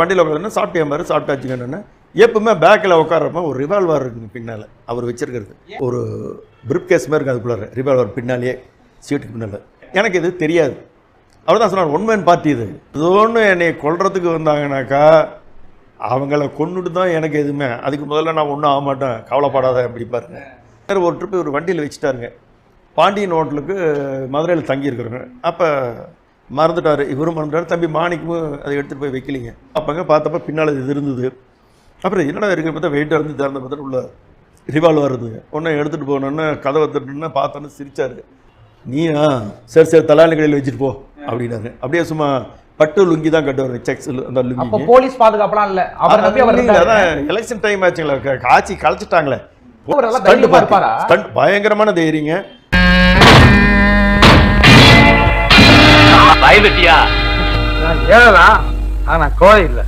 வண்டியில் உட்காந்து சாப்பிட்டே மாதிரி சாப்பிட்டாச்சுங்கன்னு எப்பவுமே பேக்கில் உட்காரப்ப ஒரு ரிவால்வர் இருக்குங்க பின்னால் அவர் வச்சிருக்கிறது. ஒரு பிரிப் கேஸ் மாதிரி இருக்கு அதுக்குள்ளார ரிவால்வர் பின்னாலேயே சீட்டுக்கு பின்னால். எனக்கு இது தெரியாது. அவர் தான் சொன்னார் ஒன்மேன் பார்ட்டி இது. இதோன்னு ஒன்று என்னை கொல்றதுக்கு வந்தாங்கனாக்கா அவங்கள கொண்டுட்டு தான் எனக்கு எதுவுமே. அதுக்கு முதல்ல நான் ஒன்றும் ஆக மாட்டேன். கவலைப்படாத அப்படி பாருங்க. வேறு ஒரு ட்ரிப் ஒரு வண்டியில் வச்சுட்டாருங்க. பாண்டியன் ஹோட்டலுக்கு மதுரையில் தங்கியிருக்கிறோங்க அப்போ மறந்துட்டார். இவரும் மறந்துட்டார். தம்பி மாணிக்கும் அதை எடுத்துகிட்டு போய் வைக்கலிங்க. அப்போங்க பார்த்தப்ப பின்னால் இது இருந்தது. அப்புறம் என்னடா இருக்கிற பார்த்தா வெயிட்டாக இருந்து திறந்த பார்த்தா உள்ள ரிவால்வர் இருந்தது ஒன்று எடுத்துகிட்டு போனோன்னு கதவை தட்டுன்னு பார்த்தோன்னு சிரிச்சாரு. நீயா? சரி சரி தலாலி கடையில் வச்சுட்டு போ அப்படின்னாரு. அப்படியே சும்மா பட்டு லுங்கி தான் கட்டுவார் செக்ஸ் அந்த லுங்கி போலீஸ் பாதுகாப்புலாம் இல்ல. அதான் எலெக்ஷன் டைம் ஆச்சுங்களா. க- காய்ச்சி கலைச்சிட்டாங்களே. பயங்கரமான தைரியங்க. பயந்துட்டியா நான் ஏழலாம் ஆனா கோயில் இல்லை